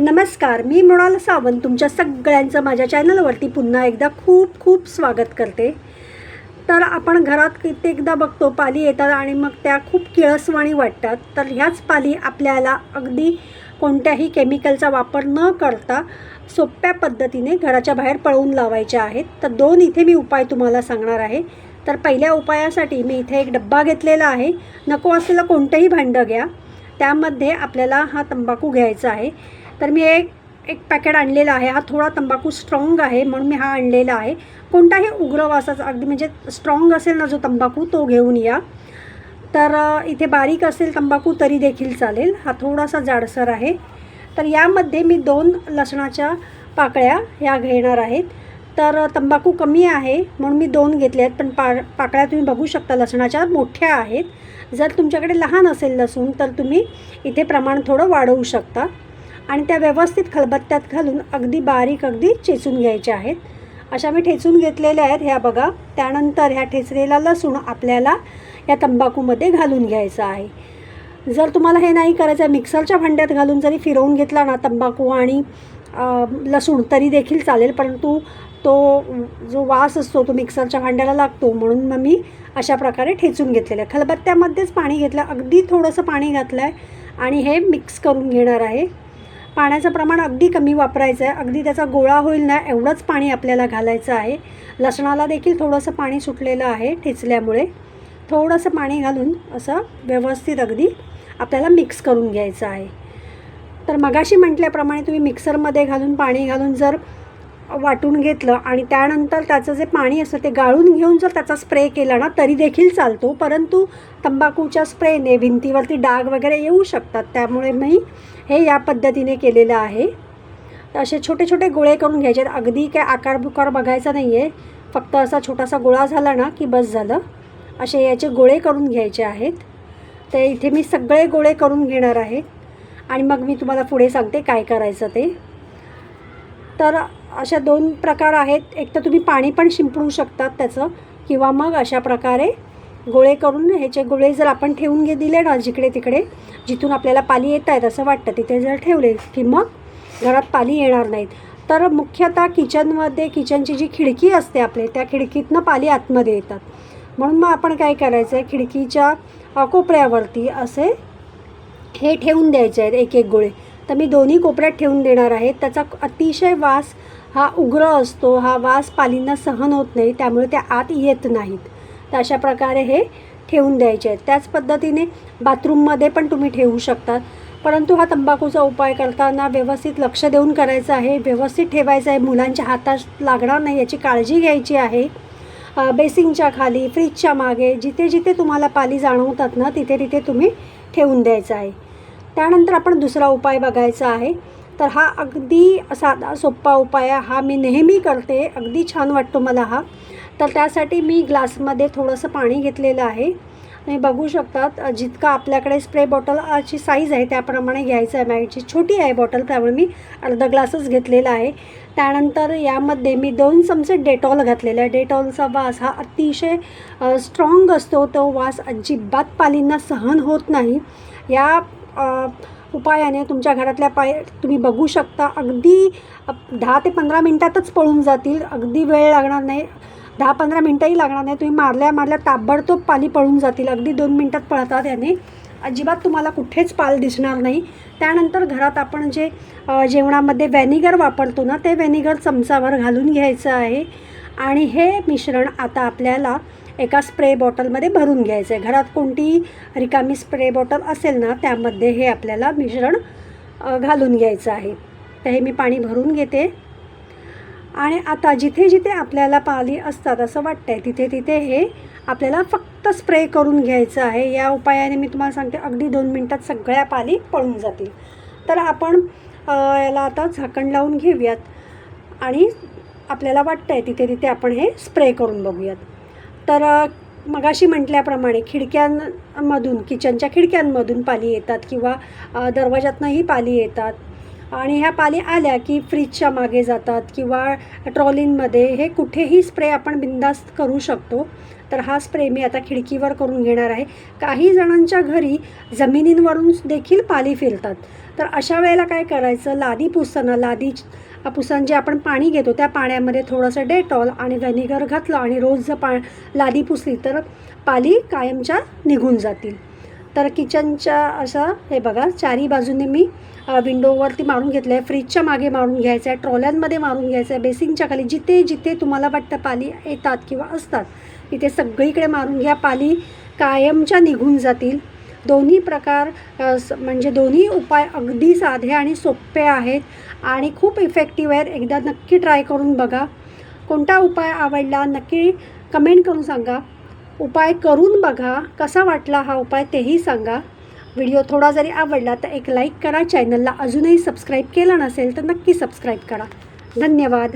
नमस्कार मी मृणाल सावंत तुमच्या सगळ्यांचं माझ्या चॅनलवरती पुन्हा एकदा खूप खूप स्वागत करते. तर आपण घरात कित्येकदा बघतो पाली येतात आणि मग त्या खूप किळसवाणी वाटतात. तर ह्याच पाली आपल्याला अगदी कोणत्याही केमिकलचा वापर न करता सोप्या पद्धतीने घराच्या बाहेर पळवून लावायच्या आहेत. तर दोन इथे मी उपाय तुम्हाला सांगणार आहे. तर पहिल्या उपायासाठी मी इथे एक डब्बा घेतलेला आहे. नको असलेलं कोणतंही भांडं घ्या. त्यामध्ये आपल्याला हा तंबाखू घ्यायचा आहे. तर मी एक एक पॅकेट आणलेला आहे. हा थोडा तंबाखू स्ट्रॉंग आहे म्हणून मी हा आणलेला आहे. कोणताही उग्र वासाचा अगदी म्हणजे स्ट्रॉंग असेल ना जो तंबाखू तो घेऊन या. तर इथे बारीक असेल तंबाखू तरी देखील चालेल. हा थोडासा जाडसर आहे. तर यामध्ये मी दोन लसणाच्या पाकळ्या ह्या घेणार आहेत तर तंबाखू कमी आहे म्हणून मी दोन घेतले आहेत. पण पा पाकळ्या तुम्ही बघू शकता लसणाच्या मोठ्या आहेत. जर तुमच्याकडे लहान असेल लसूण तर तुम्ही इथे प्रमाण थोडं वाढवू शकता. आणि त्या व्यवस्थित खलबत्त्यात घालून अगदी बारीक अगदी चेचून घ्यायच्या आहेत. अशा मी ठेचून घेतलेल्या आहेत. ह्या बघा. त्यानंतर ह्या ठेचलेला लसूण आपल्याला या तंबाखूमध्ये घालून घ्यायचा आहे. जर तुम्हाला हे नाही करायचं आहे मिक्सरच्या भांड्यात घालून जरी फिरवून घेतला ना तंबाखू आणि लसूण तरी देखील चालेल. परंतु तो जो वास असतो तो मिक्सरच्या भांड्याला लागतो. म्हणून मग मी अशा प्रकारे ठेचून घेतलेलं आहे खलबत्त्यामध्येच पाणी घेतलं. अगदी थोडंसं पाणी घातलं आहे आणि हे मिक्स करून घेणार आहे. पाण्याचं प्रमाण अगदी कमी वापरायचं आहे अगदी त्याचा गोळा होईल ना एवढंच पाणी आपल्याला घालायचं आहे. लसणाला देखील थोडंसं पाणी सुटलेलं आहे ठेचल्यामुळे. थोडंसं पाणी घालून असं व्यवस्थित अगदी आपल्याला मिक्स करून घ्यायचं आहे. तर मगाशी म्हटल्याप्रमाणे तुम्ही मिक्सरमध्ये घालून पाणी घालून जर वाटून घेतलं आणि त्यानंतर त्याचं जे पाणी असतं ते गाळून घेऊन जर त्याचा स्प्रे केला ना तरी देखील चालतो. परंतु तंबाखूच्या स्प्रेने भिंतीवरती डाग वगैरे येऊ शकतात. त्यामुळे मी हे या पद्धतीने केलेलं आहे. तर असे छोटे छोटे गोळे करून घ्यायचे आहेत. अगदी काय आकार बुकार बघायचा नाही आहे फक्त असा छोटासा गोळा झाला ना की बस झालं. असे याचे गोळे करून घ्यायचे आहेत. तर इथे मी सगळे गोळे करून घेणार आहे. आणि मग मी तुम्हाला पुढे सांगते काय करायचं ते. तर अशा दोन प्रकार आहेत. एक तर तुम्ही पाणी पण शिंपडू शकतात त्याचं किंवा मग अशा प्रकारे गोळे करून ह्याचे गोळे जर आपण ठेवून घे दिले ना जिकडे तिकडे जिथून आपल्याला पाली येत आहेत असं वाटतं तिथे जर ठेवले की मग घरात पाली येणार नाहीत. तर मुख्यतः किचनमध्ये किचनची जी खिडकी असते आपले त्या खिडकीतनं पाली आतमध्ये येतात. म्हणून मग आपण काय करायचं आहे खिडकीच्या कोपऱ्यावरती असे हे ठेवून द्यायचे आहेत एक एक गोळे. तर मी दोन्ही कोपऱ्यात ठेवून देणार आहे. त्याचा अतिशय वास हा उग्र असतो हा वास पालींना सहन होत नाही त्यामुळे त्या आत येत नाहीत. तर अशा प्रकारे हे ठेवून द्यायचे आहेत. त्याच पद्धतीने बाथरूममध्ये पण तुम्ही ठेवू शकतात. परंतु हा तंबाखूचा उपाय करताना व्यवस्थित लक्ष देऊन करायचं आहे व्यवस्थित ठेवायचं आहे. मुलांच्या हातात लागणार नाही याची काळजी घ्यायची आहे. बेसिंगच्या खाली फ्रीजच्या मागे जिथे जिथे तुम्हाला पाली जाणवतात ना तिथे तिथे तुम्ही ठेवून द्यायचं आहे. त्यानंतर आपण दुसरा उपाय बघायचा आहे. तर हा अगदी साधा सोप्पा उपाय आहे. हा मी नेहमी करते. अगदी छान वाटतो मला हा. तर त्यासाठी मी ग्लासमध्ये थोडंसं पाणी घेतलेलं आहे. तुम्ही बघू शकतात जितका आपल्याकडे स्प्रे बॉटलची साईज आहे त्याप्रमाणे घ्यायचं आहे. मॅगची छोटी आहे बॉटल त्यामुळे मी अर्धा ग्लासच घेतलेला आहे. त्यानंतर यामध्ये मी दोन चमचे डेटॉल घातलेला आहे. डेटॉलचा वास हा अतिशय स्ट्रॉंग असतो. तो वास अजिबात पालींना सहन होत नाही. या उपायाने तुमच्या घरातल्या पाय तुम्ही बघू शकता. अगदी दहा ते पंधरा मिनटातच पळून जातील. अगदी वेळ लागणार नाही. दहा पंधरा मिनटंही लागणार नाही. तुम्ही मारल्या मारल्या ताबडतोब पाली पळून जातील. अगदी दोन मिनटात पळतात याने. अजिबात तुम्हाला कुठेच पाल दिसणार नाही. त्यानंतर घरात आपण जे जेवणामध्ये व्हॅनिगर वापरतो ना ते व्हॅनिगर चमचावर घालून घ्यायचं आहे. आणि हे मिश्रण आता आपल्याला एका स्प्रे बॉटलमध्ये भरून घ्यायचं. आहे घरात कोणती रिकामी स्प्रे बॉटल असेल ना त्यामध्ये हे आपल्याला मिश्रण घालून घ्यायचं आहे. तर हे मी पाणी भरून घेते. आणि आता जिथे जिथे आपल्याला पाली असतात असं वाटतं आहे तिथे तिथे हे आपल्याला फक्त स्प्रे करून घ्यायचं आहे. या उपायाने मी तुम्हाला सांगते अगदी दोन मिनटात सगळ्या पाली पळून जातील. तर आपण याला आता झाकण लावून घेऊयात आणि आपल्याला वाटतं आहे तिथे तिथे आपण हे स्प्रे करून बघूयात. तर मगाशी म्हटल्याप्रमाणे खिडक्यांमधून किचनच्या खिडक्यांमधून पाली येतात किंवा दरवाजातनंही पाली येतात. आणि ह्या पाली आल्या की फ्रीजच्या मागे जातात किंवा ट्रॉलींमध्ये हे कुठेही स्प्रे आपण बिंदास्त करू शकतो. तर हा स्प्रे मी आता खिडकीवर करून घेणार आहे. काही जणांच्या घरी जमिनींवरून देखील पाली फिरतात. तर अशा वेळेला काय करायचं? लादी पुसताना लादी पुसताना जे आपण पाणी घेतो त्या पाण्यामध्ये थोडंसं डेटॉल आणि व्हॅनिगर घातलं आणि रोज जर पा लादी पुसली तर पाली कायमच्या निघून जातील. तर किचनच्या असं हे बघा चारी बाजूने मी विंडोवरती मारून घेतलं आहे फ्रीजच्या मागे मारून घ्यायचं आहे ट्रॉल्यांमध्ये मारून घ्यायचं आहे बेसिनच्या खाली जिथे जिथे तुम्हाला वाटतं पाली येतात किंवा असतात तिथे सगळीकडे मारून घ्या पाली कायमच्या निघून जातील. दोन्ही प्रकार स- म्हणजे दोन्ही उपाय अगदी साधे आणि सोपे आहेत आणि खूप इफेक्टिव्ह आहेत. एकदा नक्की ट्राय करून बघा. कोणता उपाय आवडला नक्की कमेंट करून सांगा. उपाय करून बघा. कसा वाटला हा उपाय तेही सांगा. व्हिडिओ थोडा जरी आवडला तर एक लाईक करा. चॅनलला अजूनही सबस्क्राईब केला नसेल तर नक्की सबस्क्राईब करा. धन्यवाद.